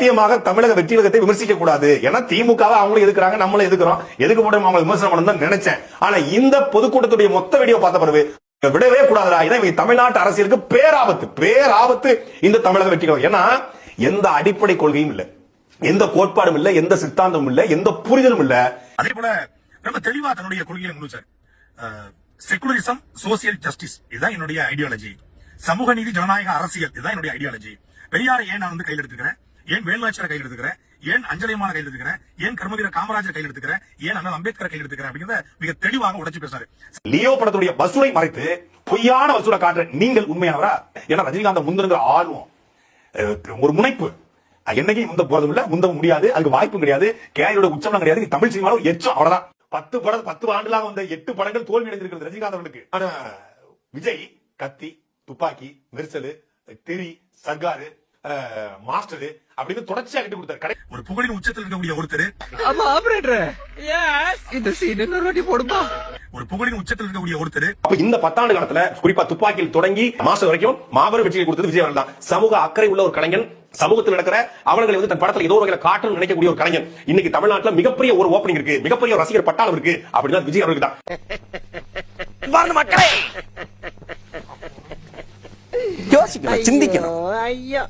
சத்தியமாக தமிழக வெற்றி விமர்சிக்க கூடாது. ஏன்னா திமுகவை அவங்களும் எதுக்குறாங்க? நம்மளும் எதுக்குறோம்? எதுக்கு போட அவங்க விமர்சனம் பண்ணணும் தான் நினைச்சேன். ஆனா இந்த பொதுக்கூட்டத்துடைய மொத்த வீடியோ பார்த்த பிறகு விடவே கூடாதுடா. ஏன்னா இவங்க தமிழ்நாட்டு அரசியலுக்கு பேராபத்து பேராபத்து இந்த தமிழக வெற்றி ஏன்னா எந்த அடிப்படை கொள்கையும் இல்ல. எந்த கோட்பாடும் இல்ல. எந்த சித்தாந்தமும் இல்ல. எந்த புரிதலும் இல்ல. அதே போல ரொம்ப தெளிவா தன்னுடைய கொள்கையை முன்னிச்சார் செகுலரிசம் சோசியல் ஜஸ்டிஸ் இதுதான் என்னுடைய ஐடியாலஜி சமூக நீதி ஜனநாயக அரசியல். இதுதான் என்னுடைய ஐடியாலஜி பெரியாரை ஏன் நான் வந்து கையில் எடுத்துக்கிறேன்? ஏன் வேலுநாச்சியாரை கையில் எடுத்துக்கிறேன்? ஏன் அஞ்சலியமான கையில் எடுத்துக்கிறேன்? ஏன் கர்மவீர காமராஜர் கையில் எடுத்துக்கிறேன்? ஏன் அண்ணன் அம்பேத்கர் கையில் எடுத்துக்கிறேன் அப்படிங்கிறத மிக தெளிவாக உடைச்சு பேசாரு லியோ படத்துடைய வசூலை மறைத்து பொய்யான வசூலை காட்டுற நீங்கள் உண்மையானவரா? ஏன்னா ரஜினிகாந்த் முந்திருங்கிற ஆர்வம். ஒரு முனைப்பு. என்னைக்கு என்னைக்கும் முந்த போறதும் இல்ல முந்த முடியாது அதுக்கு வாய்ப்பும் கிடையாது. கேரியோட உச்சம் கிடையாது தமிழ் சினிமாவில் எச்சம் அவ்வளவுதான். பத்து படம் பத்து ஆண்டுலாம் வந்த எட்டு படங்கள் தோல்வி அடைந்திருக்கிறது ரஜினிகாந்த் அவர்களுக்கு. ஆனா விஜய் கத்தி துப்பாக்கி மெர்சலு திரி சர்காரு மாஸ்டரு அப்படின்னு தொடர்ச்சியா கட்டி கொடுத்தாரு. கடை ஒரு புகழின் உச்சத்தில் இருக்கக்கூடிய ஒருத்தர். ஆமா ஆபரேட்டர். இந்த சீன் இன்னொரு வாட்டி போடுப்பா ஒரு புகழின் உச்சத்தில் இருக்கக்கூடிய ஒருத்தர். அப்ப இந்த பத்தாண்டு காலத்துல குறிப்பா துப்பாக்கியில் தொடங்கி மாசம் வரைக்கும் மாபெரும் வெற்றியை கொடுத்தது விஜய் அவர்கள் தான். சமூக அக்கறை உள்ள ஒரு கலைஞன் சமூகத்தில் நடக்கிற அவர்களை வந்து தன் படத்துல ஏதோ ஒரு வகையில காட்டணும்னு நினைக்கக்கூடிய ஒரு கலைஞன். இன்னைக்கு தமிழ்நாட்டுல மிகப்பெரிய ஒரு ஓப்பனிங் இருக்கு. மிகப்பெரிய ஒரு ரசிகர் பட்டாளம் இருக்கு. அப்படின்னா விஜய் அவர்களுக்கு தான். மக்களே! யோசிக்கணும் சிந்திக்கணும். ஐயா.